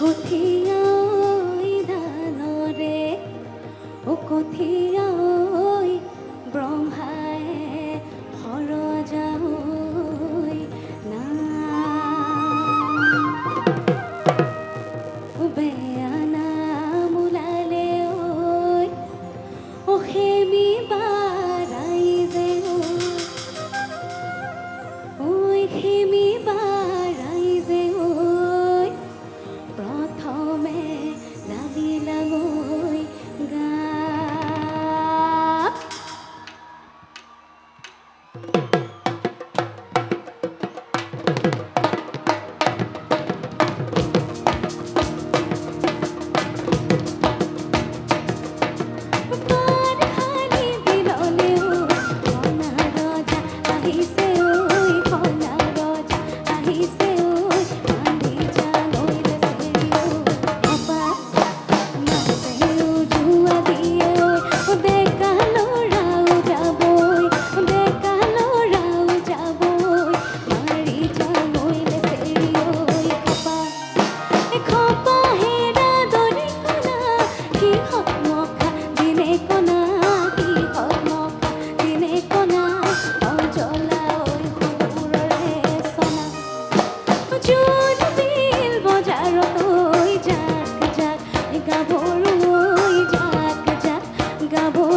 কথিয়া দানরে ও কথিয়া acabou.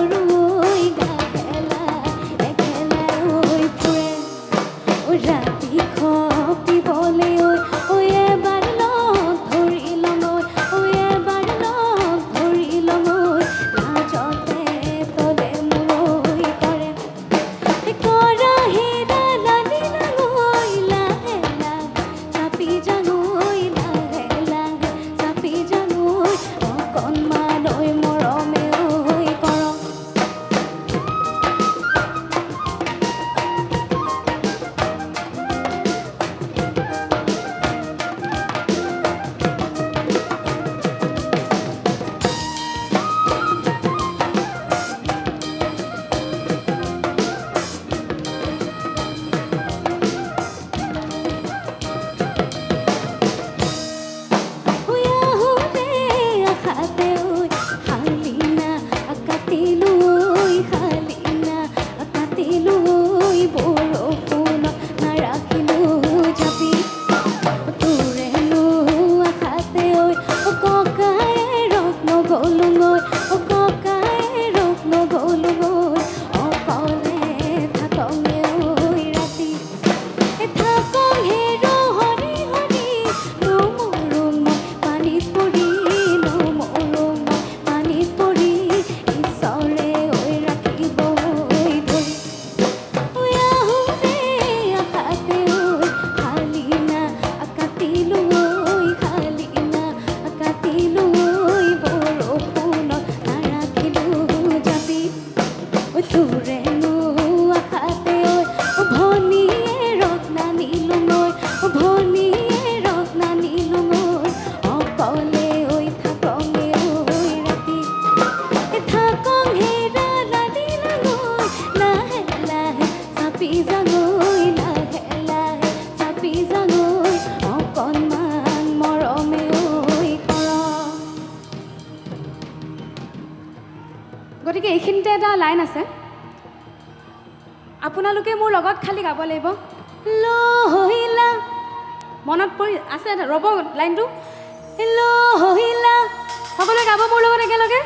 রাখিল গতিকে এইখিনিতে এটা লাইন আছে। আপোনালোকে মোৰ লগত খালি গাব লাগিব। লহিলা। মনত পৰি আছে ৰ'ব লাইনটো। লহিলা। সকলোৱে গাব মোৰ লগত একেলগে।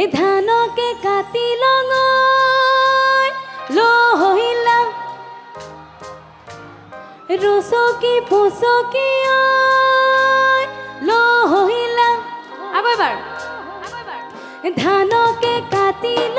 এই ধানকে কাটি লঙৈ লহিলা। ৰচকি ফচকি লহিলা। এবার। ধানকে কাটিল